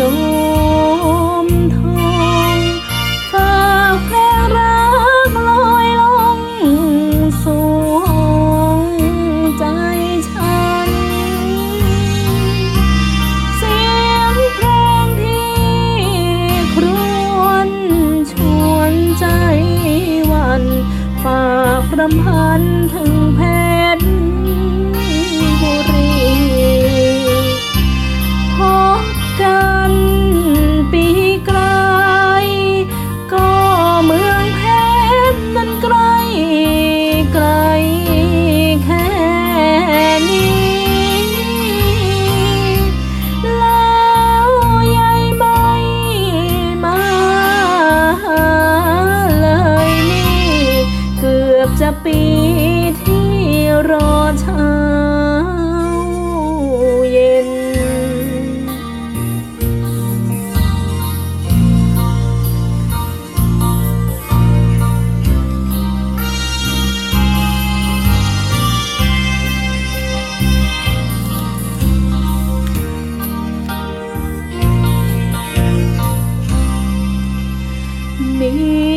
จมทองฝากเพลงรักลอยลงสู่งใจฉัน เสียงเพลงที่ครวญชวนใจวัน ฝากรำพันถึงเพ 你。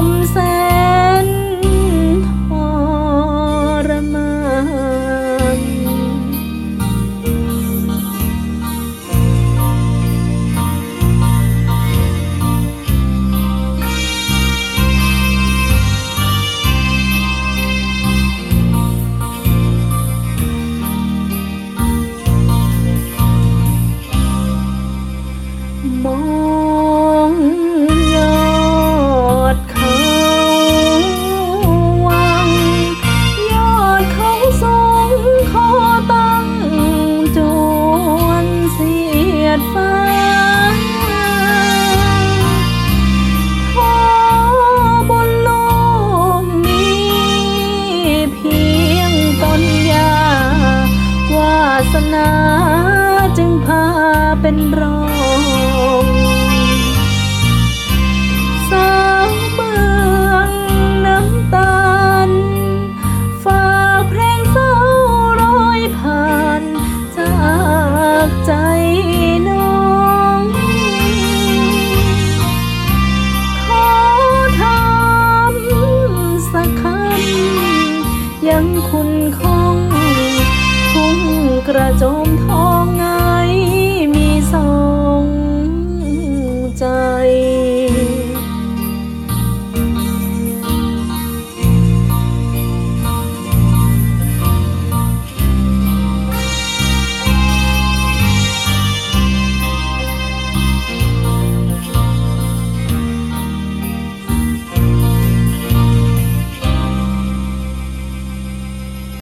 home. นาจึงพาเป็นรองสาวเมืองน้ำตาลฝากเพลงเศร้าร้อยผ่านจากใจน้อง ขอทำสักคำยังคุณ